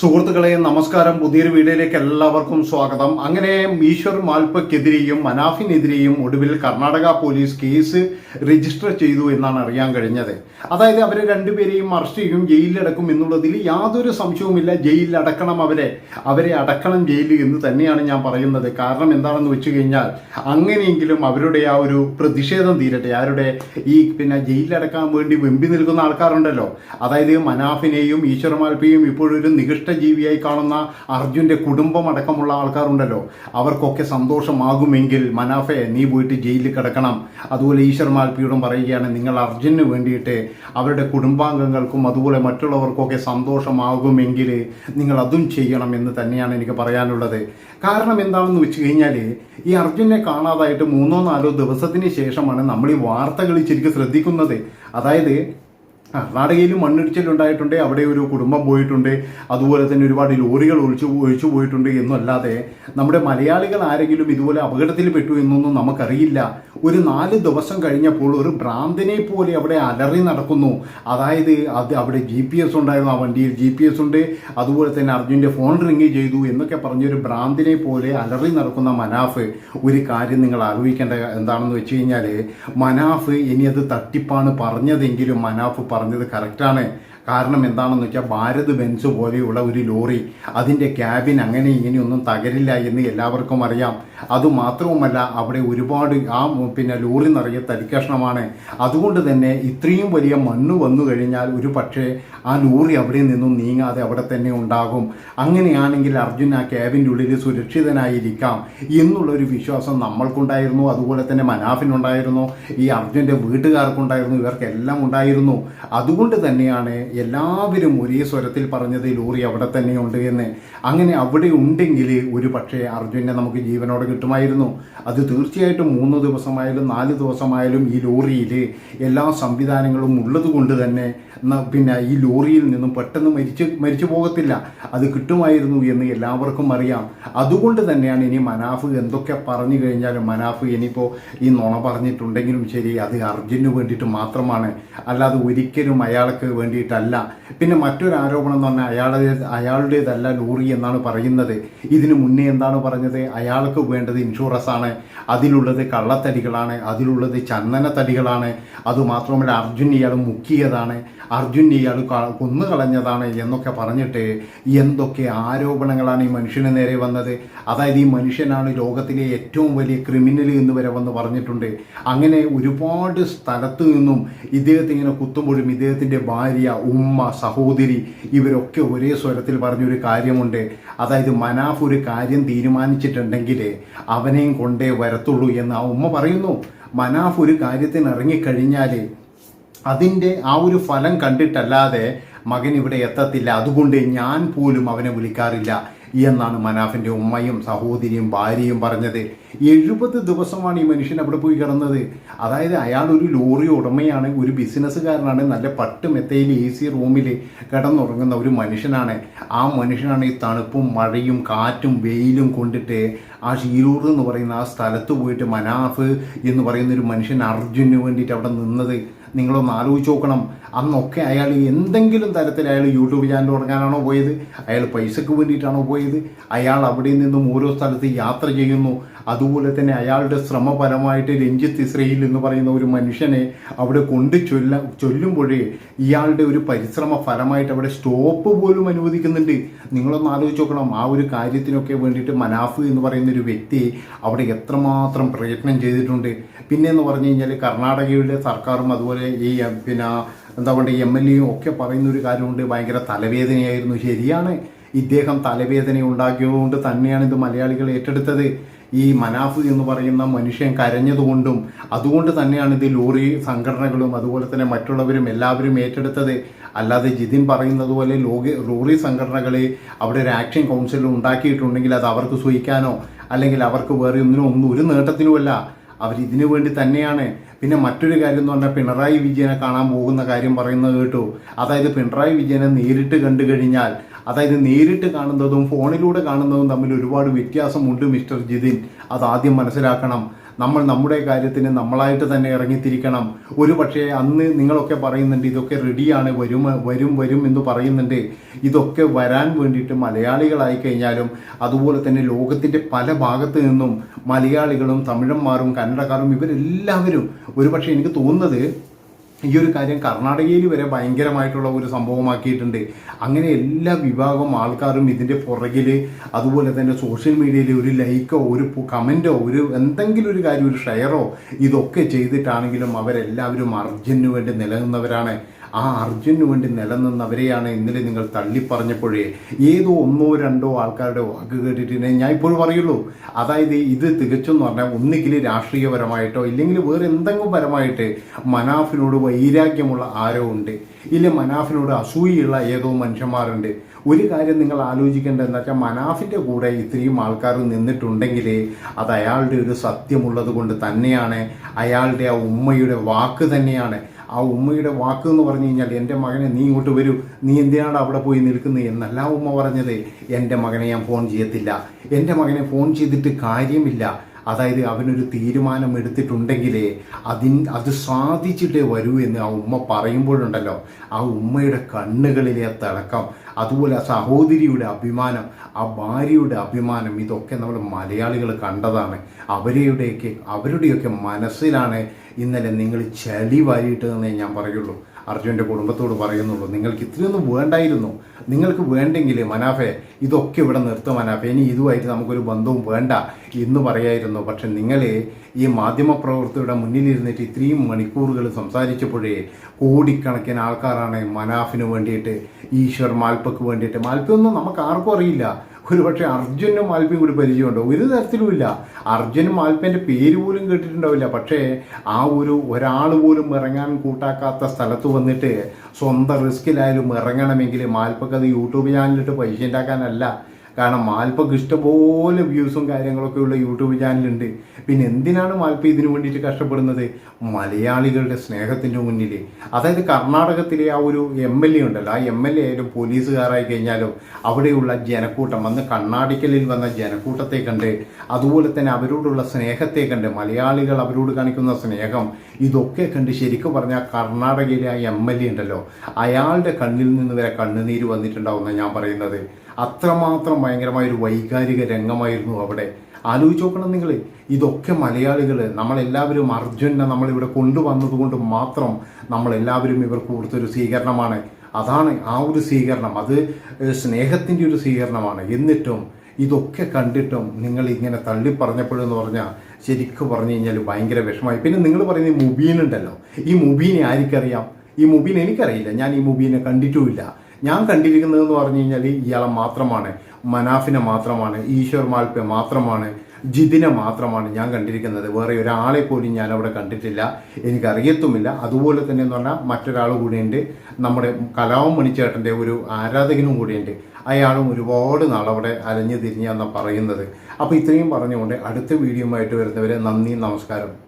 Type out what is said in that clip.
സുഹൃത്തുക്കളെ നമസ്കാരം. പുതിയൊരു വീഡിയോയിലേക്ക് എല്ലാവർക്കും സ്വാഗതം. അങ്ങനെ ഈശ്വർ മാൽപ്പയ്ക്കെതിരെയും മനാഫിനെതിരെയും ഒടുവിൽ കർണാടക പോലീസ് കേസ് രജിസ്റ്റർ ചെയ്തു എന്നാണ് അറിയാൻ കഴിഞ്ഞത്. അതായത് അവരെ രണ്ടുപേരെയും അറസ്റ്റ് ചെയ്യും ജയിലിലടക്കും എന്നുള്ളതിൽ യാതൊരു സംശയവുമില്ല. ജയിലിൽ അടക്കണം അവരെ. അവരെ അടക്കണം ജയിലിൽ എന്ന് തന്നെയാണ് ഞാൻ പറയുന്നത്. കാരണം എന്താണെന്ന് വെച്ച് കഴിഞ്ഞാൽ അങ്ങനെയെങ്കിലും അവരുടെ ആ ഒരു പ്രതിഷേധം തീരട്ടെ. ആരുടെ ഈ പിന്നെ ജയിലിലടക്കാൻ വേണ്ടി വെമ്പി നിൽക്കുന്ന ആൾക്കാരുണ്ടല്ലോ. അതായത് മനാഫിനെയും ഈശ്വർ മാൽപ്പയും ഇപ്പോഴൊരു നികൃഷ്ട ജീവിയായി കാണുന്ന അർജുന്റെ കുടുംബം അടക്കമുള്ള ആൾക്കാരുണ്ടല്ലോ. അവർക്കൊക്കെ സന്തോഷമാകുമെങ്കിൽ മനാഫെ നീ പോയിട്ട് ജയിലിൽ കിടക്കണം. അതുപോലെ ഈശ്വർ മാൽപ്പിയോടും പറയുകയാണ് നിങ്ങൾ അർജുന് വേണ്ടിയിട്ട് അവരുടെ കുടുംബാംഗങ്ങൾക്കും അതുപോലെ മറ്റുള്ളവർക്കൊക്കെ സന്തോഷമാകുമെങ്കിൽ നിങ്ങൾ അതും ചെയ്യണം എന്ന് തന്നെയാണ് എനിക്ക് പറയാനുള്ളത്. കാരണം എന്താണെന്ന് വെച്ച് കഴിഞ്ഞാൽ ഈ അർജുനെ കാണാതായിട്ട് മൂന്നോ നാലോ ദിവസത്തിന് ശേഷമാണ് നമ്മൾ ഈ വാർത്തകൾ ശരിക്കും ശ്രദ്ധിക്കുന്നത്. അതായത് കർണാടകയിലും മണ്ണിടിച്ചിലുണ്ടായിട്ടുണ്ട് അവിടെ ഒരു കുടുംബം പോയിട്ടുണ്ട്. അതുപോലെ തന്നെ ഒരുപാട് ലോറികൾ ഒഴിച്ചു ഒഴിച്ചു പോയിട്ടുണ്ട് എന്നല്ലാതെ നമ്മുടെ മലയാളികൾ ആരെങ്കിലും ഇതുപോലെ അപകടത്തിൽ പെട്ടു എന്നൊന്നും നമുക്കറിയില്ല. ഒരു നാല് ദിവസം കഴിഞ്ഞപ്പോൾ ഒരു ഭ്രാന്തനെ പോലെ അവിടെ അലറി നടക്കുന്നു. അതായത് അത് അവിടെ ജി പി എസ് ഉണ്ടായിരുന്നു. ആ വണ്ടിയിൽ ജി പി എസ് ഉണ്ട്. അതുപോലെ തന്നെ അർജുന്റെ ഫോൺ റിങ് ചെയ്തു എന്നൊക്കെ പറഞ്ഞൊരു ഭ്രാന്തിനെ പോലെ അലറി നടക്കുന്ന മനാഫ്. ഒരു കാര്യം നിങ്ങൾ ആലോചിക്കേണ്ട എന്താണെന്ന് വെച്ച് കഴിഞ്ഞാൽ മനാഫ് ഇനി അത് തട്ടിപ്പാണ് പറഞ്ഞതെങ്കിലും മനാഫ് പറഞ്ഞത് കറക്റ്റാണ് കാരണം എന്താണെന്ന് വെച്ചാൽ ഭാരത് ബെൻസ് പോലെയുള്ള ഒരു ലോറി അതിന്റെ ക്യാബിൻ അങ്ങനെ ഇങ്ങനെയൊന്നും തകരില്ല എന്ന് എല്ലാവർക്കും അറിയാം. അതുമാത്രവുമല്ല അവിടെ ഒരുപാട് ആ പിന്നെ ലോറി നിറയെ തരിക്കഷ്ണമാണ്. അതുകൊണ്ട് തന്നെ ഇത്രയും വലിയ മണ്ണ് വന്നു കഴിഞ്ഞാൽ ഒരു പക്ഷേ ആ ലോറി അവിടെ നിന്നും നീങ്ങാതെ അവിടെ തന്നെ ഉണ്ടാകും. അങ്ങനെയാണെങ്കിൽ അർജുൻ ആ ക്യാബിന്റെ ഉള്ളിൽ സുരക്ഷിതനായിരിക്കാം എന്നുള്ളൊരു വിശ്വാസം നമ്മൾക്കുണ്ടായിരുന്നു. അതുപോലെ തന്നെ മനാഫിനുണ്ടായിരുന്നു. ഈ അർജുന്റെ വീട്ടുകാർക്കുണ്ടായിരുന്നു. ഇവർക്കെല്ലാം ഉണ്ടായിരുന്നു. അതുകൊണ്ട് തന്നെയാണ് എല്ലാവരും ഒരേ സ്വരത്തിൽ പറഞ്ഞത് ലോറി അവിടെ തന്നെയുണ്ട് എന്ന്. അങ്ങനെ അവിടെ ഉണ്ടെങ്കിൽ ഒരു പക്ഷേ അർജുനെ നമുക്ക് ജീവനോടെ കിട്ടുമായിരുന്നു. അത് തീർച്ചയായിട്ടും മൂന്ന് ദിവസമായാലും നാല് ദിവസമായാലും ഈ ലോറിയിൽ എല്ലാ സംവിധാനങ്ങളും ഉള്ളത് കൊണ്ട് തന്നെ പിന്നെ ഈ ലോറിയിൽ നിന്നും പെട്ടെന്ന് മരിച്ച് മരിച്ചു പോകത്തില്ല. അത് കിട്ടുമായിരുന്നു എന്ന് എല്ലാവർക്കും അറിയാം. അതുകൊണ്ട് തന്നെയാണ് ഇനി മനാഫ് എന്തൊക്കെ പറഞ്ഞു കഴിഞ്ഞാലും മനാഫ് ഇനിയിപ്പോൾ ഈ നുണ പറഞ്ഞിട്ടുണ്ടെങ്കിലും ശരി അത് അർജുനു വേണ്ടിയിട്ട് മാത്രമാണ്. അല്ലാതെ ഒരിക്കലും അയാൾക്ക് വേണ്ടിയിട്ടല്ല. പിന്നെ മറ്റൊരു ആരോപണം എന്ന് പറഞ്ഞാൽ അയാളുടെ അയാളുടേതല്ല ലോറി എന്നാണ് പറയുന്നത്. ഇതിനു മുന്നേ എന്താണ് പറഞ്ഞത്? അയാൾക്ക് വേണ്ടത് ഇൻഷുറൻസ് ആണ്. അതിലുള്ളത് കള്ളത്തടികളാണ്. അതിലുള്ളത് ചന്ദനത്തടികളാണ്. അതുമാത്രമല്ല അർജുൻ ഇയാൾ മുക്കിയതാണ്. അർജുൻ ഇയാൾ കൊന്നു കളഞ്ഞതാണ് എന്നൊക്കെ പറഞ്ഞിട്ട് എന്തൊക്കെ ആരോപണങ്ങളാണ് ഈ മനുഷ്യന് നേരെ വന്നത്? അതായത് ഈ മനുഷ്യനാണ് ലോകത്തിലെ ഏറ്റവും വലിയ ക്രിമിനൽ എന്ന് വരെ വന്ന് പറഞ്ഞിട്ടുണ്ട്. അങ്ങനെ ഒരുപാട് സ്ഥലത്ത് നിന്നും ഇദ്ദേഹത്തെ ഇങ്ങനെ കുത്തുമ്പോഴും ഇദ്ദേഹത്തിന്റെ ഭാര്യ ഉമ്മ സഹോദരി ഇവരൊക്കെ ഒരേ സ്വരത്തിൽ പറഞ്ഞൊരു കാര്യമുണ്ട്. അതായത് മനാഫ് ഒരു കാര്യം തീരുമാനിച്ചിട്ടുണ്ടെങ്കിൽ അവനെയും കൊണ്ടേ വരത്തുള്ളൂ എന്ന് ആ ഉമ്മ പറയുന്നു. മനാഫ് ഒരു കാര്യത്തിന് ഇറങ്ങിക്കഴിഞ്ഞാൽ അതിന്റെ ആ ഒരു ഫലം കണ്ടിട്ടല്ലാതെ മകൻ ഇവിടെ എത്തത്തില്ല. അതുകൊണ്ട് ഞാൻ പോലും അവനെ വിളിക്കാറില്ല എന്നാണ് മനാഫിന്റെ ഉമ്മയും സഹോദരിയും ഭാര്യയും പറഞ്ഞത്. എഴുപത് ദിവസമാണ് ഈ മനുഷ്യൻ അവിടെ പോയി കിടന്നത്. അതായത് അയാൾ ഒരു ലോറി ഉടമയാണ് ഒരു ബിസിനസ്സുകാരനാണ് നല്ല പട്ട് മെത്തയിൽ എ സി റൂമിൽ കിടന്നുറങ്ങുന്ന ഒരു മനുഷ്യനാണ്. ആ മനുഷ്യനാണ് ഈ തണുപ്പും മഴയും കാറ്റും വെയിലും കൊണ്ടിട്ട് ആ ഷീരൂർ എന്ന് പറയുന്ന ആ സ്ഥലത്ത് പോയിട്ട് മനാഫ് എന്ന് പറയുന്ന ഒരു മനുഷ്യൻ അർജുന് വേണ്ടിയിട്ട് അവിടെ നിന്നത്. നിങ്ങളൊന്ന് ആലോചിച്ച് നോക്കണം. അന്നൊക്കെ അയാൾ എന്തെങ്കിലും തരത്തിൽ അയാൾ യൂട്യൂബ് ചാനൽ തുടങ്ങാനാണോ പോയത്? അയാൾ പൈസക്ക് വേണ്ടിയിട്ടാണോ പോയത്? അയാൾ അവിടെ നിന്നും ഓരോ സ്ഥലത്ത് യാത്ര ചെയ്യുന്നു. അതുപോലെ തന്നെ അയാളുടെ ശ്രമപരമായിട്ട് രഞ്ജിത്ത് ഇസ്രയേൽ എന്ന് പറയുന്ന ഒരു മനുഷ്യനെ അവിടെ കൊണ്ട് ചൊല്ല ചൊല്ലുമ്പോഴേ ഇയാളുടെ ഒരു പരിശ്രമ ഫലമായിട്ട് അവിടെ സ്റ്റോപ്പ് പോലും അനുവദിക്കുന്നുണ്ട്. നിങ്ങളൊന്ന് ആലോചിച്ച് നോക്കണം. ആ ഒരു കാര്യത്തിനൊക്കെ വേണ്ടിയിട്ട് മനാഫ് എന്ന് പറയുന്ന ഒരു വ്യക്തി അവിടെ എത്രമാത്രം പ്രയത്നം ചെയ്തിട്ടുണ്ട്. പിന്നെ എന്ന് പറഞ്ഞു കഴിഞ്ഞാൽ കർണാടകയുടെ സർക്കാരും അതുപോലെ ഈ പിന്നെ എന്താ പറയുക എം എൽ എയും ഒക്കെ പറയുന്ന ഒരു കാര്യമുണ്ട്. ഭയങ്കര തലവേദനയായിരുന്നു. ശരിയാണ്. ഇദ്ദേഹം തലവേദന ഉണ്ടാക്കിയതുകൊണ്ട് തന്നെയാണ് ഇത് മലയാളികൾ ഏറ്റെടുത്തത്. ഈ മനാഫ് എന്ന് പറയുന്ന മനുഷ്യൻ കരഞ്ഞതുകൊണ്ടും അതുകൊണ്ട് തന്നെയാണ് ഇത് ലോറി സംഘടനകളും അതുപോലെ തന്നെ മറ്റുള്ളവരും എല്ലാവരും ഏറ്റെടുത്തത്. അല്ലാതെ ജിതിൻ പറയുന്നത് പോലെ ലോക ലോറി സംഘടനകളെ അവിടെ ഒരു ആക്ഷൻ കൗൺസിൽ ഉണ്ടാക്കിയിട്ടുണ്ടെങ്കിൽ അത് അവർക്ക് സൂഹിക്കാനോ അല്ലെങ്കിൽ അവർക്ക് വേറെ ഒന്നിനും ഒന്നും ഒരു നേട്ടത്തിനുമല്ല. അവർ ഇതിനു വേണ്ടി തന്നെയാണ് പിന്നെ മറ്റൊരു കാര്യം എന്ന് പറഞ്ഞാൽ പിണറായി വിജയനെ കാണാൻ പോകുന്ന കാര്യം പറയുന്നത് കേട്ടു. അതായത് പിണറായി വിജയനെ നേരിട്ട് കണ്ടു കഴിഞ്ഞാൽ അതായത് നേരിട്ട് കാണുന്നതും ഫോണിലൂടെ കാണുന്നതും തമ്മിൽ ഒരുപാട് വ്യത്യാസമുണ്ട് മിസ്റ്റർ ജിതിൻ. അത് ആദ്യം മനസ്സിലാക്കണം. നമ്മൾ നമ്മുടെ കാര്യത്തിന് നമ്മളായിട്ട് തന്നെ ഇറങ്ങിത്തിരിക്കണം. ഒരു പക്ഷേ അന്ന് നിങ്ങളൊക്കെ പറയുന്നുണ്ട് ഇതൊക്കെ റെഡിയാണ് വരും വരും വരും എന്ന് പറയുന്നുണ്ട്. ഇതൊക്കെ വരാൻ വേണ്ടിയിട്ട് മലയാളികളായി കഴിഞ്ഞാലും അതുപോലെ തന്നെ ലോകത്തിന്റെ പല ഭാഗത്ത് നിന്നും മലയാളികളും തമിഴന്മാരും കന്നഡക്കാരും ഇവരെല്ലാവരും ഒരുപക്ഷെ എനിക്ക് തോന്നുന്നത് ഈ ഒരു കാര്യം കർണാടകയിൽ വരെ ഭയങ്കരമായിട്ടുള്ള ഒരു സംഭവമാക്കിയിട്ടുണ്ട്. അങ്ങനെ എല്ലാ വിഭാഗം ആൾക്കാരും ഇതിന്റെ പുറകിൽ അതുപോലെ തന്നെ സോഷ്യൽ മീഡിയയിൽ ഒരു ലൈക്കോ ഒരു കമന്റോ ഒരു എന്തെങ്കിലും ഒരു കാര്യം ഒരു ഷെയറോ ഇതൊക്കെ ചെയ്തിട്ടാണെങ്കിലും അവരെല്ലാവരും അർജുനു വേണ്ടി നിലനിന്നവരാണ്. ആ അർജുനു വേണ്ടി നിലനിന്നവരെയാണ് ഇന്നലെ നിങ്ങൾ തള്ളിപ്പറഞ്ഞപ്പോഴേ ഏതോ ഒന്നോ രണ്ടോ ആൾക്കാരുടെ വാക്ക് കേട്ടിട്ടിനെ ഞാൻ ഇപ്പോഴും പറയുള്ളൂ. അതായത് ഇത് തികച്ചും എന്ന് പറഞ്ഞാൽ ഒന്നുകിൽ രാഷ്ട്രീയപരമായിട്ടോ ഇല്ലെങ്കിൽ വേറെ എന്തെങ്കിലും പരമായിട്ട് മനാഫിനോട് വൈരാഗ്യമുള്ള ആരോ ഉണ്ട്. ഇല്ല മനാഫിനോട് അസൂയുള്ള ഏതോ മനുഷ്യന്മാരുണ്ട്. ഒരു കാര്യം നിങ്ങൾ ആലോചിക്കേണ്ടത് എന്താ വെച്ചാൽ മനാഫിന്റെ കൂടെ ഇത്രയും ആൾക്കാർ നിന്നിട്ടുണ്ടെങ്കിൽ അത് അയാളുടെ ഒരു സത്യമുള്ളത് കൊണ്ട് തന്നെയാണ് അയാളുടെ ആ ഉമ്മയുടെ വാക്ക് തന്നെയാണ്. ആ ഉമ്മയുടെ വാക്ക് എന്ന് പറഞ്ഞു കഴിഞ്ഞാൽ എന്റെ മകനെ നീ ഇങ്ങോട്ട് വരൂ. നീ എന്തിനാണ് അവിടെ പോയി നിൽക്കുന്നത് എന്നല്ല ഉമ്മ പറഞ്ഞത് എന്റെ മകനെ ഞാൻ ഫോൺ ചെയ്യത്തില്ല. എന്റെ മകനെ ഫോൺ ചെയ്തിട്ട് കാര്യമില്ല. അതായത് അവനൊരു തീരുമാനം എടുത്തിട്ടുണ്ടെങ്കിലേ അതിൻ അത് സാധിച്ചിട്ടേ വരൂ എന്ന് ആ ഉമ്മ പറയുമ്പോഴുണ്ടല്ലോ. ആ ഉമ്മയുടെ കണ്ണുകളിലെ തിളക്കം അതുപോലെ ആ സഹോദരിയുടെ അഭിമാനം ആ ഭാര്യയുടെ അഭിമാനം ഇതൊക്കെ നമ്മൾ മലയാളികൾ കണ്ടതാണ്. അവരുടെയൊക്കെ അവരുടെയൊക്കെ മനസ്സിലാണ് ഇന്നലെ നിങ്ങൾ ചളി വാരിയിട്ടതെന്നേ ഞാൻ പറയുള്ളൂ. അർജുന്റെ കുടുംബത്തോട് പറയുന്നുള്ളൂ നിങ്ങൾക്ക് ഇത്രയൊന്നും വേണ്ടായിരുന്നു. നിങ്ങൾക്ക് വേണ്ടെങ്കിൽ മനാഫെ ഇതൊക്കെ ഇവിടെ നിർത്തും മനാഫെ. ഇനി ഇതുമായിട്ട് നമുക്കൊരു ബന്ധവും വേണ്ട എന്ന് പറയായിരുന്നു. പക്ഷെ നിങ്ങൾ ഈ മാധ്യമപ്രവർത്തകരുടെ മുന്നിലിരുന്നിട്ട് ഇത്രയും മണിക്കൂറുകൾ സംസാരിച്ചപ്പോഴേ കോടിക്കണക്കിന് ആൾക്കാരാണ് മനാഫിന് വേണ്ടിയിട്ട് ഈശ്വർ മാൽപ്പക്ക് വേണ്ടിയിട്ട്. മാൽപ്പൊന്നും നമുക്ക് ആർക്കും അറിയില്ല. ഒരുപക്ഷെ അർജുനും മാൽപ്പയും കൂടി പരിചയമുണ്ടോ ഒരു തരത്തിലുമില്ല. അർജുനും മാൽപ്പന്റെ പേര് പോലും കേട്ടിട്ടുണ്ടാവില്ല. പക്ഷേ ആ ഒരു ഒരാൾ പോലും ഇറങ്ങാൻ കൂട്ടാക്കാത്ത സ്ഥലത്ത് വന്നിട്ട് സ്വന്തം റിസ്കിലായാലും ഇറങ്ങണമെങ്കിൽ ആൽപ്പക്കത് യൂട്യൂബ് ചാനലിട്ട് പൈസ ഉണ്ടാക്കാനല്ല. കാരണം മാൽപ്പക്ക് ഇഷ്ടംപോലെ വ്യൂസും കാര്യങ്ങളൊക്കെ ഉള്ള യൂട്യൂബ് ചാനലുണ്ട്. പിന്നെ എന്തിനാണ് മാൽപ്പ ഇതിനു വേണ്ടിയിട്ട് കഷ്ടപ്പെടുന്നത്? മലയാളികളുടെ സ്നേഹത്തിന്റെ മുന്നിൽ അതായത് കർണാടകത്തിലെ ആ ഒരു എം എൽ എ ഉണ്ടല്ലോ. ആ എം എൽ എ ആയാലും പോലീസുകാരായി കഴിഞ്ഞാലും അവിടെയുള്ള ജനക്കൂട്ടം അന്ന് കണ്ണാടിക്കലിൽ വന്ന ജനക്കൂട്ടത്തെ കണ്ട് അതുപോലെ തന്നെ അവരോടുള്ള സ്നേഹത്തെ കണ്ട് മലയാളികൾ അവരോട് കാണിക്കുന്ന സ്നേഹം ഇതൊക്കെ കണ്ട് ശരിക്കും പറഞ്ഞാൽ കർണാടകയിലെ ആ എം എൽ എ ഉണ്ടല്ലോ. അയാളുടെ കണ്ണിൽ നിന്ന് വരെ കണ്ണുനീര് വന്നിട്ടുണ്ടാവുന്ന ഞാൻ പറയുന്നത്. അത്രമാത്രം ഭയങ്കരമായ ഒരു വൈകാരിക രംഗമായിരുന്നു അവിടെ. ആലോചിച്ച് നോക്കണം നിങ്ങൾ ഇതൊക്കെ മലയാളികൾ നമ്മളെല്ലാവരും അർജുനെ നമ്മളിവിടെ കൊണ്ടുവന്നത് കൊണ്ട് മാത്രം നമ്മളെല്ലാവരും ഇവർക്ക് കൊടുത്തൊരു സ്വീകരണമാണ്. അതാണ് ആ ഒരു സ്വീകരണം. അത് സ്നേഹത്തിന്റെ ഒരു സ്വീകരണമാണ്. എന്നിട്ടും ഇതൊക്കെ കണ്ടിട്ടും നിങ്ങൾ ഇങ്ങനെ തള്ളി പറഞ്ഞപ്പോഴെന്ന് പറഞ്ഞാൽ ശരിക്കും പറഞ്ഞു കഴിഞ്ഞാൽ ഭയങ്കര വിഷമമായി. പിന്നെ നിങ്ങൾ പറയുന്ന മുബീൻ ഉണ്ടല്ലോ. ഈ മുബീനെ ആർക്കറിയാം? ഈ മുബീൻ എനിക്കറിയില്ല. ഞാൻ ഈ മുബീനെ കണ്ടിട്ടുമില്ല. ഞാൻ കണ്ടിരിക്കുന്നതെന്ന് പറഞ്ഞു കഴിഞ്ഞാൽ ഇയാളെ മാത്രമാണ്. മനാഫിനെ മാത്രമാണ് ഈശ്വർ മാൽപ്പെ മാത്രമാണ് ജിതിനെ മാത്രമാണ് ഞാൻ കണ്ടിരിക്കുന്നത്. വേറെ ഒരാളെ പോലും ഞാൻ അവിടെ കണ്ടിട്ടില്ല. എനിക്കറിയത്തുമില്ല. അതുപോലെ തന്നെ എന്ന് പറഞ്ഞാൽ മറ്റൊരാൾ കൂടിയുണ്ട്. നമ്മുടെ കലാവും മണിച്ചേട്ടന്റെ ഒരു ആരാധകനും കൂടിയുണ്ട്. അയാളും ഒരുപാട് നാളവിടെ അലഞ്ഞു തിരിഞ്ഞാന്നാണ് പറയുന്നത്. അപ്പോൾ ഇത്രയും പറഞ്ഞുകൊണ്ട് അടുത്ത വീഡിയോ ആയിട്ട് വരുന്നവരെ നന്ദി നമസ്കാരം.